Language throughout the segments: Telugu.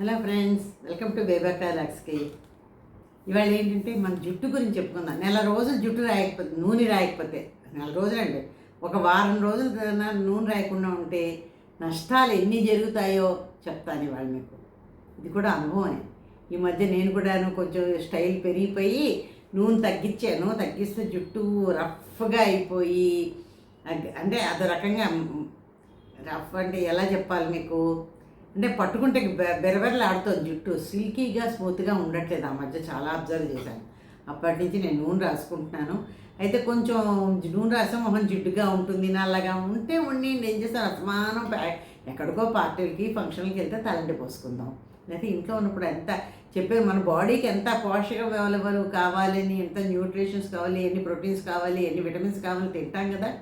హలో ఫ్రెండ్స్ వెల్కమ్ టు బేబర్ లాక్స్కి ఇవాళ ఏంటంటే మన జుట్టు గురించి చెప్పుకుందాం. నెల రోజులు జుట్టు రాయకపోతే నూనె రాయకపోతే నెల రోజులండి. ఒక వారం రోజులు నూనె రాయకుండా ఉంటే నష్టాలు ఎన్ని జరుగుతాయో చెప్తాను ఇవాళ మీకు. ఇది కూడా అనుభవమే. ఈ మధ్య నేను కూడాను కొంచెం స్టైల్ పెరిగిపోయి నూనె తగ్గించాను. తగ్గిస్తే జుట్టు రఫ్గా అయిపోయి అంటే అదో రకంగా రఫ్ అంటే ఎలా చెప్పాలి మీకు? అంటే పట్టుకుంటే బె- జుట్టు. సిల్కీగా స్మూత్గా ఉండట్లేదు. ఆ మధ్య చాలా అబ్జర్వ్ చేశాను. అప్పటి నుంచి నేను నూనె రాసుకుంటున్నాను. అయితే కొంచెం నూనె రాసే. మొహం జిడ్డుగా ఉంటుంది నల్లగా ఉంటే ఉండి ఏం చేస్తాను అసమానం ఎక్కడికో పార్టీలకి ఫంక్షన్లకి వెళ్తే తలంటి పోసుకుందాం. లేకపోతే ఇంట్లో ఉన్నప్పుడు ఎంత చెప్పే మన బాడీకి ఎంత పోషక అవైలబుల్ కావాలని ఎంత న్యూట్రిషన్స్ కావాలి ఎన్ని ప్రోటీన్స్ కావాలి ఎన్ని విటమిన్స్ కావాలి తింటాం కదా?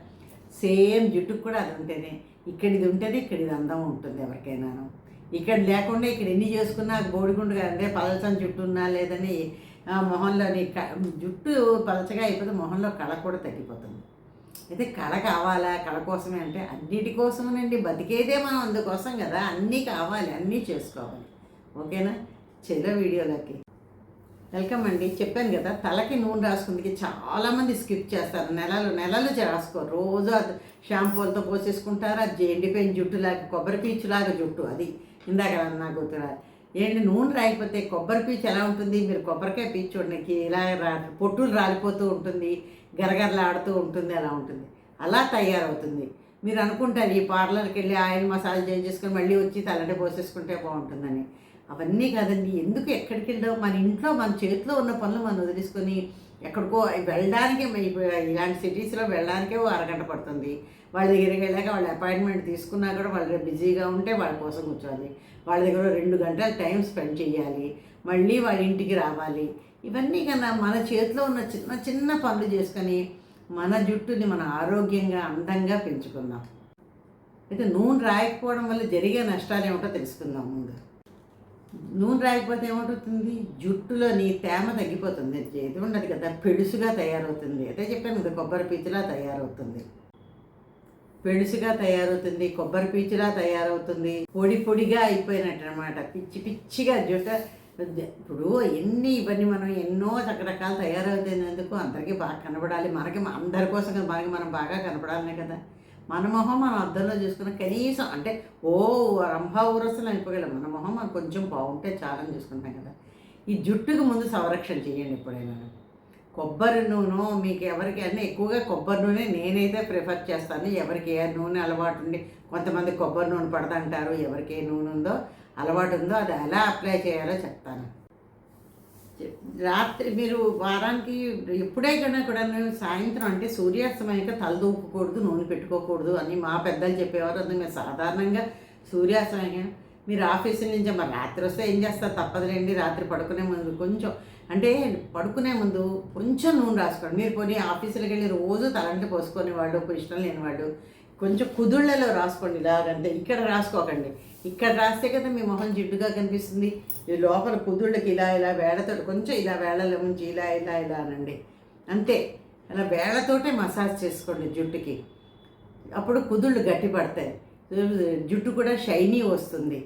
సేమ్ జుట్టుకు కూడా అది ఉంటేనే. ఇక్కడిది ఉంటేనే అందం ఉంటుంది ఎవరికైనాను. ఇక్కడ లేకుండా ఇక్కడ ఎన్ని చేసుకున్నా బోడిగుండుగా అంటే పలచని జుట్టు ఉన్నా లేదని మొహంలోని క- జుట్టు పలచగా అయిపోతే మొహంలో కళ కూడా తగ్గిపోతుంది. అయితే కళ కావాలా? కళ కోసమే అంటే అన్నిటి కోసమేనండి. బతికేదే మనం అందుకోసం కదా. అన్నీ కావాలి అన్నీ చేసుకోవాలి. ఓకేనా? చెలో వీడియోలకి. వెల్కమ్ అండి. చెప్పాను కదా తలకి నూనె రాసుకుందికి చాలామంది స్కిప్ చేస్తారు. నెలలు నెలలు రాసుకోరు రోజు అది షాంపూలతో పోసేసుకుంటారు అది ఎండిపోయిన జుట్టులాగా కొబ్బరి పీచులాగా జుట్టు అది. ఇందాక నాకు గుర్తురాదు. ఏంటి నూనె రాయిపోతే కొబ్బరి పీచు ఎలా ఉంటుంది? మీరు కొబ్బరికాయ పీచు చూడడానికి ఇలా రా పొట్టులు రాలిపోతూ ఉంటుంది గరగరలాడుతూ ఉంటుంది అలా ఉంటుంది. అలా తయారవుతుంది. మీరు అనుకుంటారు ఈ పార్లర్కి వెళ్ళి ఆయిల్ మసాజ్ చేంజ్ చేసుకొని మళ్ళీ వచ్చి తలటి పోసేసుకుంటే బాగుంటుందని. అవన్నీ కాదండి. ఎందుకు ఎక్కడికి వెళ్ళావు మన ఇంట్లో మన చేతిలో ఉన్న పనులు మనం వదిలేసుకొని ఎక్కడికో వెళ్ళడానికి ఇలాంటి సిటీస్లో వెళ్ళడానికే ఓ అరగంట పడుతుంది. వాళ్ళ దగ్గరికి వెళ్ళాక వాళ్ళ అపాయింట్మెంట్ తీసుకున్నా కూడా వాళ్ళు బిజీగా ఉంటే వాళ్ళ కోసం కూర్చోవాలి. వాళ్ళ దగ్గర రెండు గంటలు టైం స్పెండ్ చేయాలి. మళ్ళీ వాళ్ళ ఇంటికి రావాలి. ఇవన్నీ కన్నా మన చేతిలో ఉన్న చిన్న చిన్న పనులు చేసుకొని మన జుట్టుని మన ఆరోగ్యంగా అందంగా పెంచుకుందాం. అయితే నూనె రాయకపోవడం వల్ల జరిగే నష్టాలు ఏమిటో తెలుసుకుందాం ముందు. నూనె రాయకపోతే ఏమవుతుంది? జుట్టులోని తేమ తగ్గిపోతుంది. చేతి ఉండదు కదా పెడుసుగా తయారవుతుంది. అదే చెప్పాను కదా కొబ్బరి పీచులా తయారవుతుంది. పెడుసుగా తయారవుతుంది కొబ్బరి పీచులా తయారవుతుంది. పొడి పొడిగా అయిపోయినట్టు అనమాట పిచ్చి పిచ్చిగా జుట్ట ఇప్పుడు ఎన్ని ఇవన్నీ మనం ఎన్నో రకరకాలు తయారవుతున్నందుకు అందరికీ బాగా కనబడాలి. మనకి అందరి కోసం కదా మనకి మనం బాగా కనపడాలనే కదా. మన మొహం మనం అర్థంలో చూసుకున్న కనీసం అంటే ఓ రంభా ఊరసలు అయిపోగలం. మన మొహం మనం కొంచెం బాగుంటే చాలని చూసుకుంటాం కదా. ఈ జుట్టుకు ముందు సంరక్షణ చేయండి ఎప్పుడైనా. కొబ్బరి నూనె మీకు ఎవరికి ఎక్కువగా కొబ్బరి నూనె నేనైతే ప్రిఫర్ చేస్తాను. ఎవరికి ఏ నూనె అలవాటు ఉండి కొంతమంది కొబ్బరి నూనె పడదంటారు. ఎవరికి ఏ నూనె ఉందో అలవాటు ఉందో అది ఎలా అప్లై చేయాలో చెప్తాను. రాత్రి మీరు వారానికి ఎప్పుడైనా కన్నా కూడా సాయంత్రం అంటే సూర్యాస్తమయాక తలదూపకూడదు నూనె పెట్టుకోకూడదు అని మా పెద్దలు చెప్పేవారు. అది మేము సాధారణంగా సూర్యాస్తమయం మీరు ఆఫీస్ నుంచి మరి రాత్రి వస్తే ఏం చేస్తారు? తప్పదులేండి రాత్రి పడుకునే ముందు కొంచెం అంటే పడుకునే ముందు కొంచెం నూనె రాసుకోండి. మీరు కొన్ని ఆఫీసులకు వెళ్ళి రోజు తలంటి పోసుకునేవాడు ఇష్టం లేనివాడు కొంచెం కుదుళ్ళలో రాసుకోండి ఇలాగంటే. ఇక్కడ రాసుకోకండి. ఇక్కడ రాస్తే కదా మీ మొహం జిడ్డుగా కనిపిస్తుంది. లోపల కుదుళ్ళకి ఇలా ఇలా వేళతో కొంచెం ఇలా వేళలో ఉంచి ఇలా ఇలా ఇలా అనండి. అంతే. అలా వేళతోటే మసాజ్ చేసుకోండి జుట్టుకి. అప్పుడు కుదుళ్ళు గట్టి పడతాయి. జుట్టు కూడా షైనీ వస్తుంది.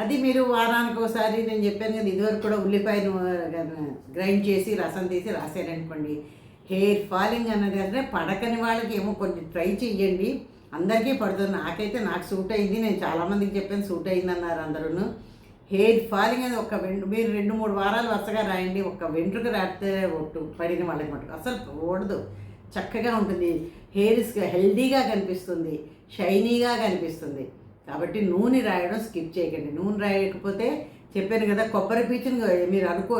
అది మీరు వారానికి ఒకసారి నేను చెప్పాను కదా ఇదివరకు కూడా ఉల్లిపాయను గ్రైండ్ చేసి రసం తీసి రాసారనుకోండి హెయిర్ ఫాలింగ్ అన్నది అంటే పడకని వాళ్ళకి ఏమో కొంచెం ట్రై చేయండి అందరికీ పడుతుంది. నాకైతే నాకు సూట్ అయింది. నేను చాలామందికి చెప్పాను సూట్ అయింది అన్నారు అందరూ హెయిర్ ఫాలింగ్ అనేది ఒక వెండు మీరు రెండు మూడు వారాలు వరుసగా రాయండి. ఒక వెంట్రుక రాస్తే ఒట్టు పడిన వాళ్ళకి మటుకు. అసలు ఓడదు చక్కగా ఉంటుంది. హెయిర్ హెల్దీగా కనిపిస్తుంది. షైనీగా కనిపిస్తుంది. కాబట్టి నూనె రాయడం స్కిప్ చేయకండి. నూనె రాయకపోతే చెప్పాను కదా కొబ్బరి పీచుని మీరు అనుకో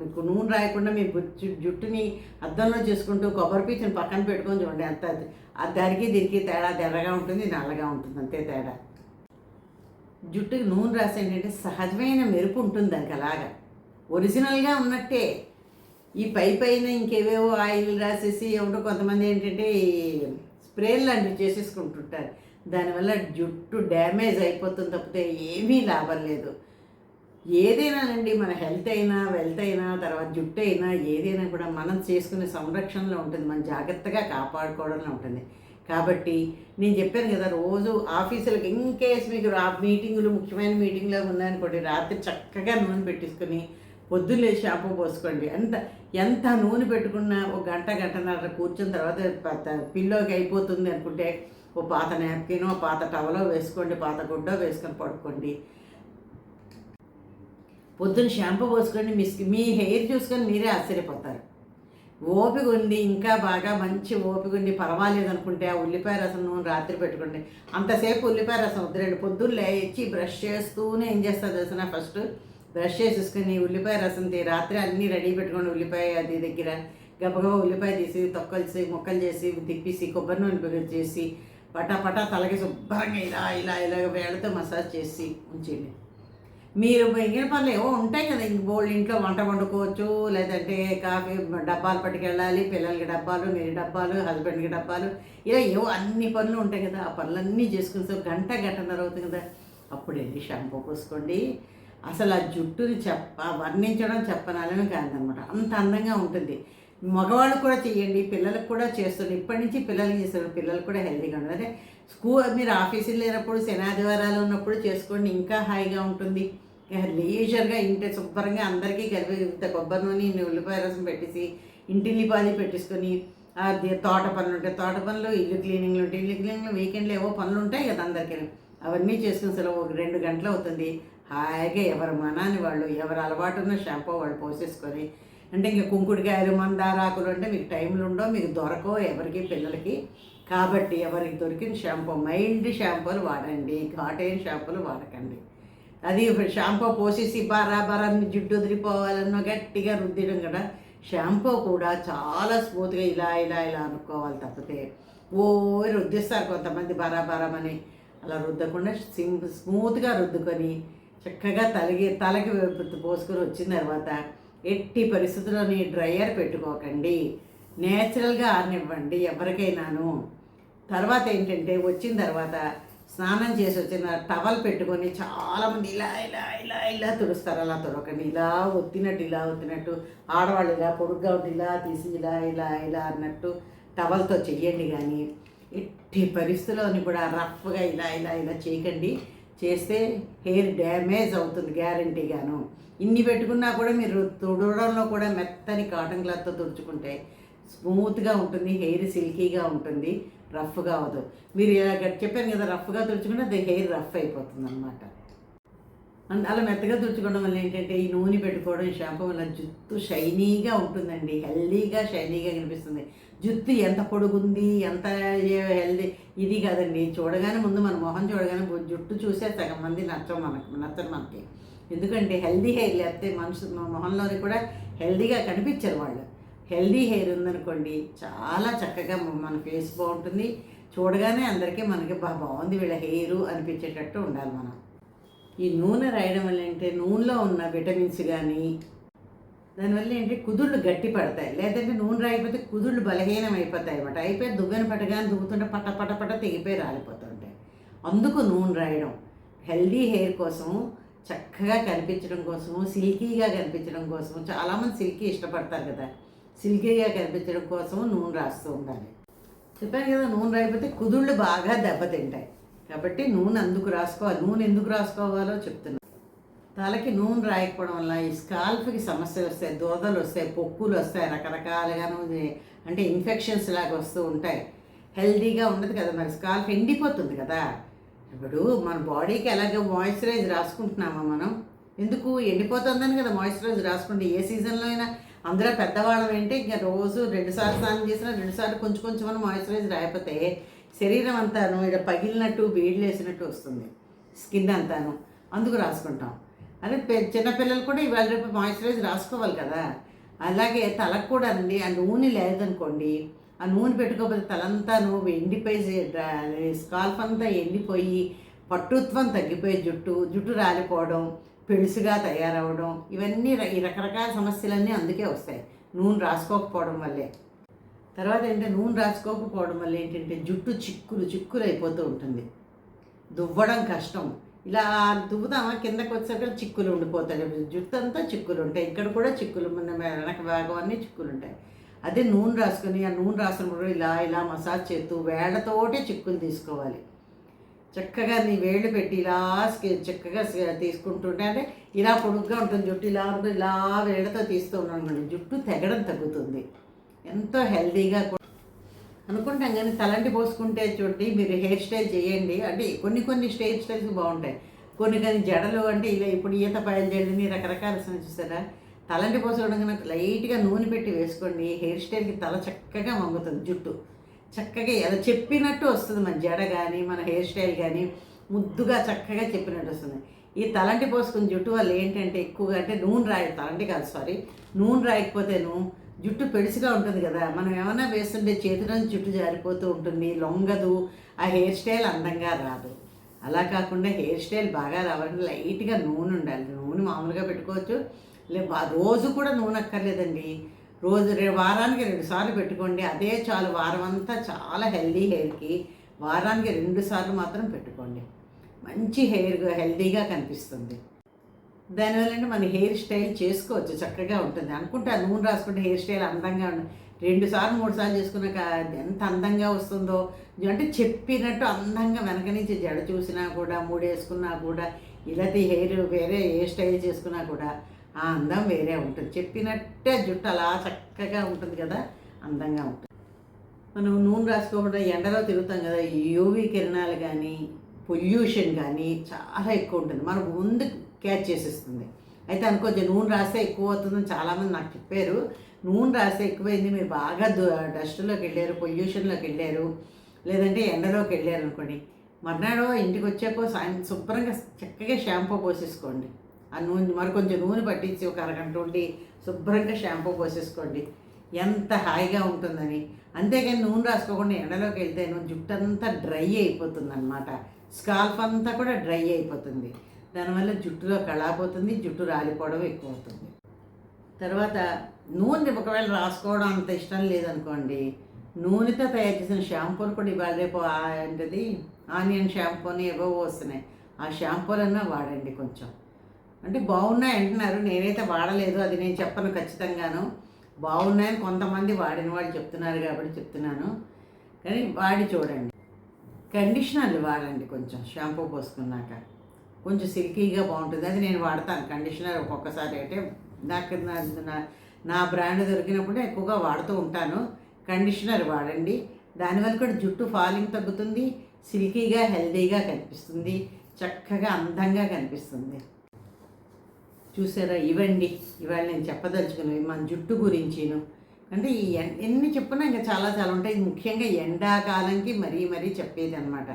మీకు నూనె రాయకుండా మీ జుట్టుని అద్దంలో చేసుకుంటూ కొబ్బరి పీచుని పక్కన పెట్టుకొని చూడండి అంత ఆ దానికి దీనికి తేడా తెర్రగా ఉంటుంది నల్లగా ఉంటుంది అంతే తేడా. జుట్టుకి నూనె రాసి ఏంటంటే సహజమైన మెరుపు ఉంటుంది దానికి అలాగా. ఒరిజినల్గా ఉన్నట్టే. ఈ పై పైన ఇంకేవేవో ఆయిల్ రాసేసి ఎవరో కొంతమంది ఏంటంటే స్ప్రేలు లాంటివి చేసేసుకుంటుంటారు. దానివల్ల జుట్టు డ్యామేజ్ అయిపోతుంది తప్పితే ఏమీ లాభం లేదు. ఏదైనానండి మన హెల్త్ అయినా వెల్త్ అయినా తర్వాత జుట్టు అయినా ఏదైనా కూడా మనం చేసుకునే సంరక్షణలో ఉంటుంది. మనం జాగ్రత్తగా కాపాడుకోవడంలో ఉంటుంది. కాబట్టి నేను చెప్పాను కదా రోజు ఆఫీసులకు ఇన్ కేస్ మీకు రా మీటింగులు ముఖ్యమైన మీటింగ్లో ఉన్నాయనుకోండి రాత్రి చక్కగా నూనె పెట్టించుకొని పొద్దున్నే షాంపూ పోసుకోండి. ఎంత ఎంత నూనె పెట్టుకున్నా ఒక గంట గంటన్నర కూర్చున్న తర్వాత పిల్లోకి అయిపోతుంది అనుకుంటే ఓ పాత నాప్కిన్ ఓ పాత టవలో వేసుకోండి పాత గుడ్డో వేసుకొని పడుకోండి. పొద్దున్న షాంపూ పోసుకొని మీ మీ హెయిర్ చూసుకొని మీరే ఆశ్చర్యపోతారు ఓపిక ఉంది ఇంకా బాగా మంచి ఓపిక ఉండి పర్వాలేదు అనుకుంటే ఆ ఉల్లిపాయ రసం నూనె రాత్రి పెట్టుకోండి. అంతసేపు ఉల్లిపాయ రసం వద్దురండి పొద్దున్న లేచి బ్రష్ చేస్తూనే ఏం చేస్తారు తెలిసిన ఫస్ట్? బ్రష్ చేసేసుకుని ఉల్లిపాయ రసం తీ రాత్రి అన్నీ రెడీ పెట్టుకోండి ఉల్లిపాయ అది దగ్గర. గబగబా ఉల్లిపాయ తీసి తొక్కలిసి ముక్కలు చేసి తిప్పేసి కొబ్బరి నూనె పిగులు చేసి పటా పటా తలకి శుభ్రంగా ఇలా ఇలా ఇలా వేళ్ళతో మసాజ్ చేసి ఉంచండి మీరు మిగిలిన పనులు ఏవో ఉంటాయి కదా ఇంక బోల్డ్ ఇంట్లో వంట వండుకోవచ్చు లేదంటే కాఫీ డబ్బాలు పట్టుకెళ్ళాలి పిల్లలకి డబ్బాలు మీరు డబ్బాలు హస్బెండ్కి డబ్బాలు ఇలా ఏవో అన్ని పనులు ఉంటాయి కదా ఆ పనులన్నీ చేసుకుని గంట గంటన్నర అవుతుంది కదా. అప్పుడు వెళ్ళి షాంపూ పోసుకోండి. అసలు ఆ జుట్టుని చెప్ప వర్ణించడం చెప్పనాలని కాదనమాట. అంత అందంగా ఉంటుంది. మగవాళ్ళు కూడా చేయండి పిల్లలకు కూడా చేస్తుంది ఇప్పటి నుంచి పిల్లలు చేస్తారు పిల్లలు కూడా హెల్తీగా ఉండదు అంటే స్కూల్ మీరు ఆఫీసులు లేనప్పుడు శనాదివారాలు ఉన్నప్పుడు చేసుకోండి ఇంకా హాయిగా ఉంటుంది. లేజర్గా ఇంటి శుభ్రంగా అందరికీ కలిపి ఇంత కొబ్బరి నూనె ఇన్ని ఉల్లిపాయ రసం పెట్టేసి ఇంటిల్లి పాది పెట్టేసుకొని తోట పనులు ఉంటాయి తోట పనులు ఇల్లు క్లీనింగ్లు ఉంటాయి ఇల్లు క్లీనింగ్లు వీకెండ్లో ఏవో పనులు ఉంటాయి కదా అందరికీ. అవన్నీ చేసుకుని సెలవు ఒక రెండు గంటలు అవుతుంది. హాయిగా ఎవరి మనాన్ని వాళ్ళు ఎవరు అలవాటు ఉన్న షాంపూ వాళ్ళు పోసేసుకొని అంటే ఇంకా కుంకుడికాయలు మందారాకులు అంటే మీకు టైంలు ఉండవు మీకు దొరకవు ఎవరికి పిల్లలకి. కాబట్టి ఎవరికి దొరికిన షాంపూ మైల్డ్ షాంపూలు వాడండి. ఘాటైన షాంపూలు వాడకండి. అది షాంపూ పోసేసి బారా బారా జిడ్డు వదిలిపోవాలన్న గట్టిగా రుద్దిడం కదా. షాంపూ కూడా చాలా స్మూత్గా ఇలా ఇలా ఇలా అనుకోవాలి తప్పితే ఓ రుద్దిస్తారు కొంతమంది బరా బరామని అలా రుద్దకుండా సిం స్మూత్గా రుద్దుకొని చక్కగా తలకి తలకి పోసుకొని వచ్చిన తర్వాత ఎట్టి పరిస్థితుల్లోని డ్రయర్ పెట్టుకోకండి. నేచురల్గా ఆరనివ్వండి ఎవరికైనాను. తర్వాత ఏంటంటే వచ్చిన తర్వాత స్నానం చేసి వచ్చిన టవల్ పెట్టుకొని చాలామంది ఇలా ఇలా ఇలా ఇలా తుడుస్తారు. అలా తుడకండి ఇలా ఒత్తినట్టు ఇలా ఒత్తినట్టు. ఆడవాళ్ళు ఇలా పొడుగ్గా ఉండి ఇలా తీసి ఇలా ఇలా ఇలా అన్నట్టు టవల్తో చెయ్యండి కానీ ఎట్టి పరిస్థితుల్లోని కూడా రఫ్గా ఇలా ఇలా ఇలా చేయకండి. చేస్తే హెయిర్ డ్యామేజ్ అవుతుంది గ్యారంటీగాను. ఇన్ని పెట్టుకున్నా కూడా మీరు తుడవడంలో కూడా మెత్తని కాటన్ క్లాత్తో తుడుచుకుంటే స్మూత్గా ఉంటుంది హెయిర్ సిల్కీగా ఉంటుంది. రఫ్గా అవ్వదు. మీరు చెప్పాను కదా రఫ్గా తుడుచుకుంటే అది హెయిర్ రఫ్ అయిపోతుంది అనమాట అలా మెత్తగా తుడుచుకోవడం వల్ల ఏంటంటే ఈ నూనె పెట్టుకోవడం ఈ షాంపూ వల్ల జుట్టు షైనీగా ఉంటుందండి. హెల్దీగా షైనీగా కనిపిస్తుంది. జుట్టు ఎంత పొడుగుంది ఎంత హెల్దీ ఇది కాదండి. చూడగానే ముందు మన మొహం చూడగానే జుట్టు చూసే సగం మంది నచ్చం మనకు నచ్చరు మనకి. ఎందుకంటే హెల్దీ హెయిర్ లేకపోతే మనుషు మొహంలోని కూడా హెల్దీగా కనిపించరు వాళ్ళు. హెల్దీ హెయిర్ ఉందనుకోండి చాలా చక్కగా మన ఫేస్ బాగుంటుంది. చూడగానే అందరికీ మనకి బా బాగుంది వీళ్ళ హెయిర్ అనిపించేటట్టు ఉండాలి మనం. ఈ నూనె రాయడం వల్ల ఏంటంటే నూనెలో ఉన్న విటమిన్స్ కానీ దానివల్ల ఏంటి? కుదుళ్ళు గట్టి పడతాయి. లేదంటే నూనె రాయిపోతే కుదుళ్ళు బలహీనం అయిపోతాయి అనమాట అయిపోయి దువ్వెన పట్టగానే దువ్వుతుంటే పట పట పట తెగిపోయి రాలిపోతుంటాయి. అందుకు నూనె రాయడం హెల్దీ హెయిర్ కోసం చక్కగా కనిపించడం కోసం సిల్కీగా కనిపించడం కోసం చాలామంది సిల్కీ ఇష్టపడతారు కదా. సిల్కీగా కనిపించడం కోసం నూనె రాస్తూ ఉండాలి. చెప్పాను కదా నూనె రాయిపోతే కుదుళ్ళు బాగా దెబ్బతింటాయి. కాబట్టి నూనె అందుకు రాసుకోవాలి. నూనె ఎందుకు రాసుకోవాలో చెప్తున్నాను తలకి నూనె రాయకపోవడం వల్ల ఈ స్కాల్ఫ్కి సమస్యలు వస్తాయి దోదలు వస్తాయి పొక్కులు వస్తాయి రకరకాలుగాను అంటే ఇన్ఫెక్షన్స్ లాగా వస్తూ ఉంటాయి. హెల్దీగా ఉండదు కదా మరి స్కాల్ఫ్ ఎండిపోతుంది కదా. ఇప్పుడు మన బాడీకి ఎలాగో మాయిశ్చరైజ్ రాసుకుంటున్నామా మనం? ఎందుకు? ఎండిపోతుందని కదా మాయిశ్చరైజ్ రాసుకుంటే ఏ సీజన్లో అయినా అందులో పెద్దవాళ్ళం ఏంటి? ఇంకా రోజు రెండుసార్లు స్నానం చేసినా రెండుసార్లు కొంచెం కొంచెం మనం మాయిశ్చరైజ్ రాయకపోతే శరీరం అంతాను ఇక్కడ పగిలినట్టు వేడిలు వేసినట్టు వస్తుంది. స్కిన్ అంతాను. అందుకు రాసుకుంటాం. అదే చిన్నపిల్లలు కూడా ఇవాళ రేపు మాయిశ్చరైజ్ రాసుకోవాలి కదా. అలాగే తలకు కూడా అండి ఆ నూనె లేదనుకోండి ఆ నూనె పెట్టుకోకపోతే తలంతా నువ్వు ఎండిపోయి స్కాల్ఫ్ అంతా ఎండిపోయి పట్టుత్వం తగ్గిపోయి జుట్టు జుట్టు రాలిపోవడం పెళుసుగా తయారవడం ఇవన్నీ ఈ రకరకాల సమస్యలన్నీ అందుకే వస్తాయి. నూనె రాసుకోకపోవడం వల్లే. తర్వాత ఏంటంటే నూనె రాసుకోకపోవడం వల్ల ఏంటంటే జుట్టు చిక్కులు చిక్కులు అయిపోతూ ఉంటుంది. దువ్వడం కష్టం. ఇలా దువ్వుతామా కిందకు వచ్చాక చిక్కులు ఉండిపోతాయి. జుట్టు అంతా చిక్కులు ఉంటాయి. ఇక్కడ కూడా చిక్కులు మన వెనక భాగం అన్నీ చిక్కులు ఉంటాయి. అదే నూనె రాసుకొని ఆ నూనె రాసినప్పుడు ఇలా ఇలా మసాజ్ చేస్తూ వేళ్ళతోటే చిక్కులు తీసుకోవాలి. చక్కగా నీ వేళ్ళు పెట్టి ఇలా స్కి- చక్కగా తీసుకుంటుంటే అంటే ఇలా పొడుగ్గా ఉంటుంది జుట్టు ఇలా ఉంటుంది ఇలా వేళ్ళతో తీస్తూ ఉన్నాను జుట్టు తెగడం తగ్గుతుంది. ఎంతో హెల్దీగా అనుకుంటాం కానీ తలంటి పోసుకుంటే చూడండి మీరు హెయిర్ స్టైల్ చేయండి. అంటే కొన్ని కొన్ని హెయిర్ స్టైల్స్ బాగుంటాయి. కొన్ని కొన్ని జడలు అంటే ఇలా ఇప్పుడు ఈత పాయలు జడని రకరకాల చూసారా? తలంటి పోసుకోవడం కనుక లైట్గా నూనె పెట్టి వేసుకోండి. హెయిర్ స్టైల్కి తల చక్కగా మంగుతుంది జుట్టు. చక్కగా ఎలా చెప్పినట్టు వస్తుంది మన జడ కానీ మన హెయిర్ స్టైల్ కానీ ముద్దుగా చక్కగా చెప్పినట్టు వస్తుంది. ఈ తలంటి పోసుకున్న జుట్టు వల్ల ఏంటంటే ఎక్కువగా అంటే నూనె రాయ తలంటి కాదు సారీ నూనె రాయకపోతేను జుట్టు పెడుసుగా ఉంటుంది కదా. మనం ఏమైనా వేస్తుంటే చేతిలో జుట్టు జారిపోతూ ఉంటుంది. లొంగదు. ఆ హెయిర్ స్టైల్ అందంగా రాదు. అలా కాకుండా హెయిర్ స్టైల్ బాగా రావాలంటే లైట్గా నూనె ఉండాలి. నూనె మామూలుగా పెట్టుకోవచ్చు. లే రోజు కూడా నూనె అక్కర్లేదండి. రోజు వారానికి రెండు సార్లు పెట్టుకోండి. అదే చాలు. వారం అంతా చాలా హెల్దీ హెయిర్కి వారానికి రెండు సార్లు మాత్రం పెట్టుకోండి. మంచి హెయిర్ హెల్దీగా కనిపిస్తుంది. దానివల్ల మన హెయిర్ స్టైల్ చేసుకోవచ్చు. చక్కగా ఉంటుంది. అనుకుంటే నూనె రాసుకుంటే హెయిర్ స్టైల్ అందంగా ఉంటుంది రెండు సార్లు మూడు సార్లు చేసుకున్నాక అది ఎంత అందంగా వస్తుందో. అంటే చెప్పినట్టు అందంగా వెనక నుంచి జడ చూసినా కూడా మూడేసుకున్నా కూడా ఇలాంటి హెయిర్ వేరే ఏ స్టైల్ చేసుకున్నా కూడా ఆ అందం వేరే ఉంటుంది. చెప్పినట్టే జుట్టు అలా చక్కగా ఉంటుంది కదా అందంగా ఉంటుంది. మనం నూనె రాసుకోకుండా ఎండలో తిరుగుతాం కదా యూవి యూవీ కిరణాలు కానీ పొల్యూషన్ కానీ చాలా ఎక్కువ ఉంటుంది. మనకు ముందు క్యాచ్ చేసేస్తుంది. అయితే అనుకోవచ్చు నూనె రాస్తే ఎక్కువ అవుతుందని చాలామంది నాకు చెప్పారు. నూనె రాస్తే ఎక్కువైంది మీరు బాగా డస్ట్లోకి వెళ్ళారు పొల్యూషన్లోకి వెళ్ళారు లేదంటే ఎండలోకి వెళ్ళారు అనుకోండి మర్నాడు ఇంటికి వచ్చాకో సాయం శుభ్రంగా చక్కగా షాంపూ పోసేసుకోండి. ఆ నూనె మరి కొంచెం నూనె పట్టించి ఒక అరగంట ఉండి శుభ్రంగా షాంపూ పోసేసుకోండి. ఎంత హాయిగా ఉంటుందని. అంతేకాని నూనె రాసుకోకుండా ఎండలోకి వెళ్తేను జుట్టు అంతా డ్రై అయిపోతుంది అనమాట స్కాల్ఫ్ అంతా కూడా డ్రై అయిపోతుంది. దానివల్ల జుట్టులో కళాపోతుంది జుట్టు రాలిపోవడం ఎక్కువ అవుతుంది తర్వాత నూనె ఒకవేళ రాసుకోవడం అంత ఇష్టం లేదనుకోండి నూనెతో తయారు చేసిన షాంపూలు కూడా ఇవాళ రేపు ఏంటది ఆనియన్ షాంపూని ఏవో వస్తున్నాయి. ఆ షాంపూలన్నా వాడండి కొంచెం. అంటే బాగున్నాయి అంటున్నారు. నేనైతే వాడలేదు. అది నేను చెప్పను ఖచ్చితంగాను. బాగున్నాయని కొంతమంది వాడిన వాళ్ళు చెప్తున్నారు కాబట్టి చెప్తున్నాను. కానీ వాడి చూడండి. కండిషనర్లు వాడండి కొంచెం. షాంపూ పోసుకున్నాక. కొంచెం సిల్కీగా బాగుంటుంది. అది నేను వాడతాను. కండిషనర్ ఒక్కొక్కసారి అంటే నాకు నా నా- నా బ్రాండ్ దొరికినప్పుడు ఎక్కువగా వాడుతూ ఉంటాను. కండిషనర్ వాడండి. దానివల్ల కూడా జుట్టు ఫాలింగ్ తగ్గుతుంది. సిల్కీగా హెల్దీగా కనిపిస్తుంది. చక్కగా అందంగా కనిపిస్తుంది. చూసారా? ఇవండి. ఇవాళ నేను చెప్పదలుచుకున్నవి మన జుట్టు గురించిను. అంటే ఈ ఎన్- ఎన్ని చెప్పినా ఇంకా చాలా చాలా ఉంటాయి. ముఖ్యంగా ఎండాకాలంకి మరీ మరీ చెప్పేది అనమాట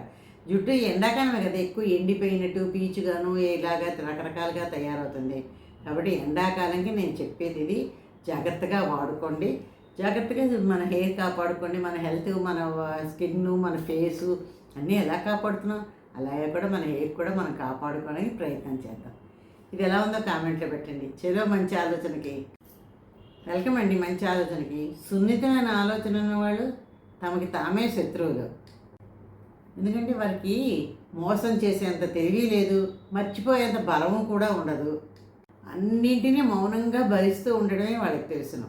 జుట్టు ఎండాకాలమే కదా ఎక్కువ ఎండిపోయినట్టు పీచుగాను ఇలాగా రకరకాలుగా తయారవుతుంది. కాబట్టి ఎండాకాలంకి నేను చెప్పేది ఇది. జాగ్రత్తగా వాడుకోండి. జాగ్రత్తగా మన హెయిర్ కాపాడుకోండి. మన హెల్త్ మన స్కిన్ మన ఫేసు అన్నీ ఎలా కాపాడుతున్నాం? అలాగే కూడా మన హెయిర్ కూడా మనం కాపాడుకోవడానికి ప్రయత్నం చేద్దాం. ఇది ఎలా ఉందో కామెంట్లో పెట్టండి. చెలో మంచి ఆలోచనకి. వెల్కమ్ అండి మంచి ఆలోచనకి. సున్నితమైన ఆలోచన ఉన్నవాళ్ళు తమకి తామే శత్రువులు. ఎందుకంటే వారికి మోసం చేసేంత తెలివి లేదు మర్చిపోయేంత బలము కూడా ఉండదు. అన్నింటినీ మౌనంగా భరిస్తూ ఉండడమే వాళ్ళకి తెలుసును.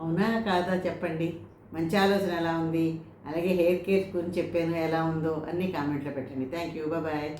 అవునా కాదా చెప్పండి. మంచి ఆలోచన ఎలా ఉంది? అలాగే హెయిర్ కేర్ గురించి చెప్పాను ఎలా ఉందో అన్నీ కామెంట్లో పెట్టండి. Thank you. బాయ్